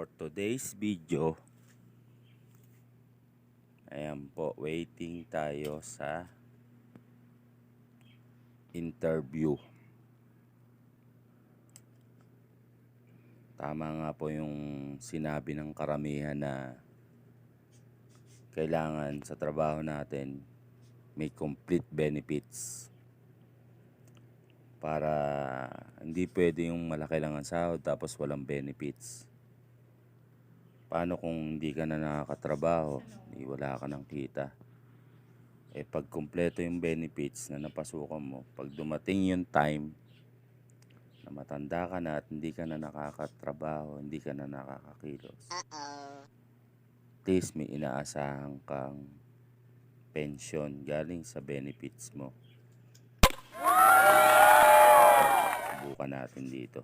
for today's video. Ayan po waiting tayo sa interview. Tama nga po yung sinabi ng karamihan na kailangan sa trabaho natin may complete benefits. Para hindi pwede yung malaki lang ang sahod tapos walang benefits. Paano kung hindi ka na nakakatrabaho, hindi wala ka ng kita? Eh pag kumpleto yung benefits na napasukan mo, pag dumating yung time na matanda ka na at hindi ka na nakakatrabaho, hindi ka na nakakakilos. At least may inaasahan kang pension galing sa benefits mo. Subukan natin dito.